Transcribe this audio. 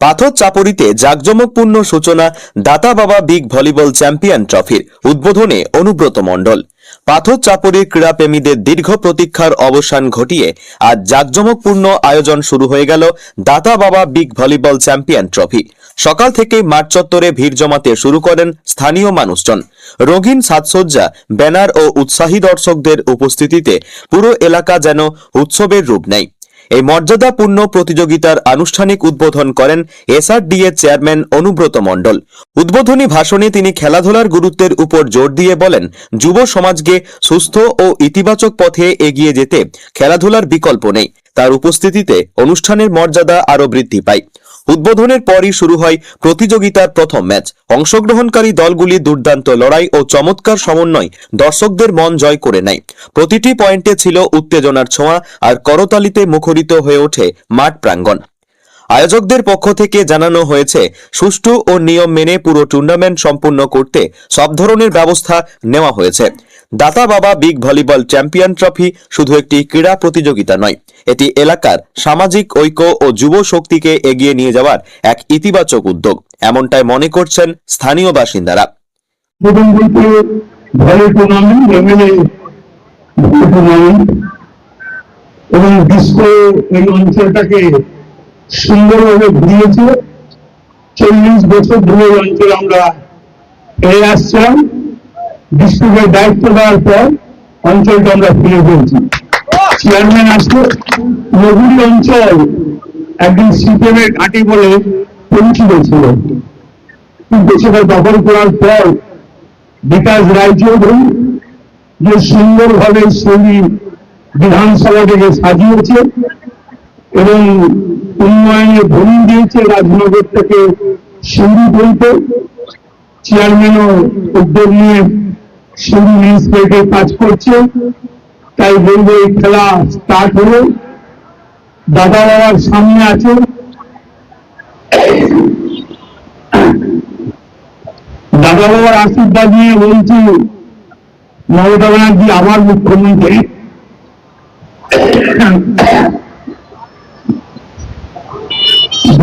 পাথর চাপড়িতে জাঁকজমকপূর্ণ সূচনা দাতা বাবা বিগ ভলিবল চ্যাম্পিয়ন ট্রফির উদ্বোধনে অনুব্রত মণ্ডল। পাথর চাপড়ির ক্রীড়াপ্রেমীদের দীর্ঘ প্রতীক্ষার অবসান ঘটিয়ে আজ জাঁকজমকপূর্ণ আয়োজন শুরু হয়ে গেল দাতা বাবা বিগ ভলিবল চ্যাম্পিয়ন ট্রফি। সকাল থেকেই মাঠ চত্বরে ভিড় জমাতে শুরু করেন স্থানীয় মানুষজন। রঙিন সাজসজ্জা, ব্যানার ও উৎসাহী দর্শকদের উপস্থিতিতে পুরো এলাকা যেন উৎসবের রূপ নেয়। এই মর্যাদাপূর্ণ প্রতিযোগিতার আনুষ্ঠানিক উদ্বোধন করেন এসআরডিএ চেয়ারম্যান অনুব্রত মণ্ডল। উদ্বোধনী ভাষণে তিনি খেলাধুলার গুরুত্বের উপর জোর দিয়ে বলেন, যুব সমাজকে সুস্থ ও ইতিবাচক পথে এগিয়ে যেতে খেলাধুলার বিকল্প নেই। তার উপস্থিতিতে অনুষ্ঠানের মর্যাদা আরও বৃদ্ধি পায়। উদ্বোধনের পরই শুরু হয় প্রতিযোগিতার প্রথম ম্যাচ। অংশগ্রহণকারী দলগুলি দুর্দান্ত লড়াই ও চমৎকার সমন্বয় দর্শকদের মন জয় করে নেয়। প্রতিটি পয়েন্টে ছিল উত্তেজনার ছোঁয়া আর করতালিতে মুখরিত হয়ে ওঠে মাঠ প্রাঙ্গণ। আয়োজকদের পক্ষ থেকে জানানো হয়েছে, সুষ্ঠু ও নিয়ম মেনে পুরো টুর্নামেন্ট সম্পূর্ণ করতে সব ধরনের ব্যবস্থা নেওয়া হয়েছে। দাতা বাবা বিগ ভলিবল চ্যাম্পিয়ন ট্রফি শুধু একটি ক্রীড়া প্রতিযোগিতা নয়, এটি এলাকার সামাজিক ঐক্য ও যুব শক্তিকে এগিয়ে নিয়ে যাওয়ার এক ইতিবাচক উদ্যোগ, এমনটাই মনে করছেন স্থানীয় বাসিন্দারা। এবং ডিস্কো এই অঞ্চলটাকে সুন্দরভাবে ঘুরিয়েছে। চল্লিশ বছর ধরে অঞ্চলে আমরা পেয়ে আসছিলাম। ডিস্ট্রিক্টের দায়িত্ব দেওয়ার পর অঞ্চলটা আমরা ফিরে পেয়েছি। চেয়ারম্যান আসলে। নগরী অঞ্চল একদিন সিপিএমের ঘাঁটি বলে পরিচিত ছিল। কিন্তু সেটা দখল করার পর বিকাশ রায়চৌধুরী যে সুন্দরভাবে বিধানসভা থেকে সাজিয়েছে এবং উন্নয়নে ভূমি দিয়েছে রাজনগর থেকে সিঁড়ি বলতে। চেয়ারম্যানও উদ্যোগ নিয়ে সিঁড়ি মিউনিসিপ্যালিটির কাজ করছে। তাই বলব এই খেলা স্টার্ট হলো। দাদা বাবার সামনে আছে। দাদা বাবার আশীর্বাদ নিয়ে বলছি, মমতা ব্যানার্জি আমার মুখ্যমন্ত্রী।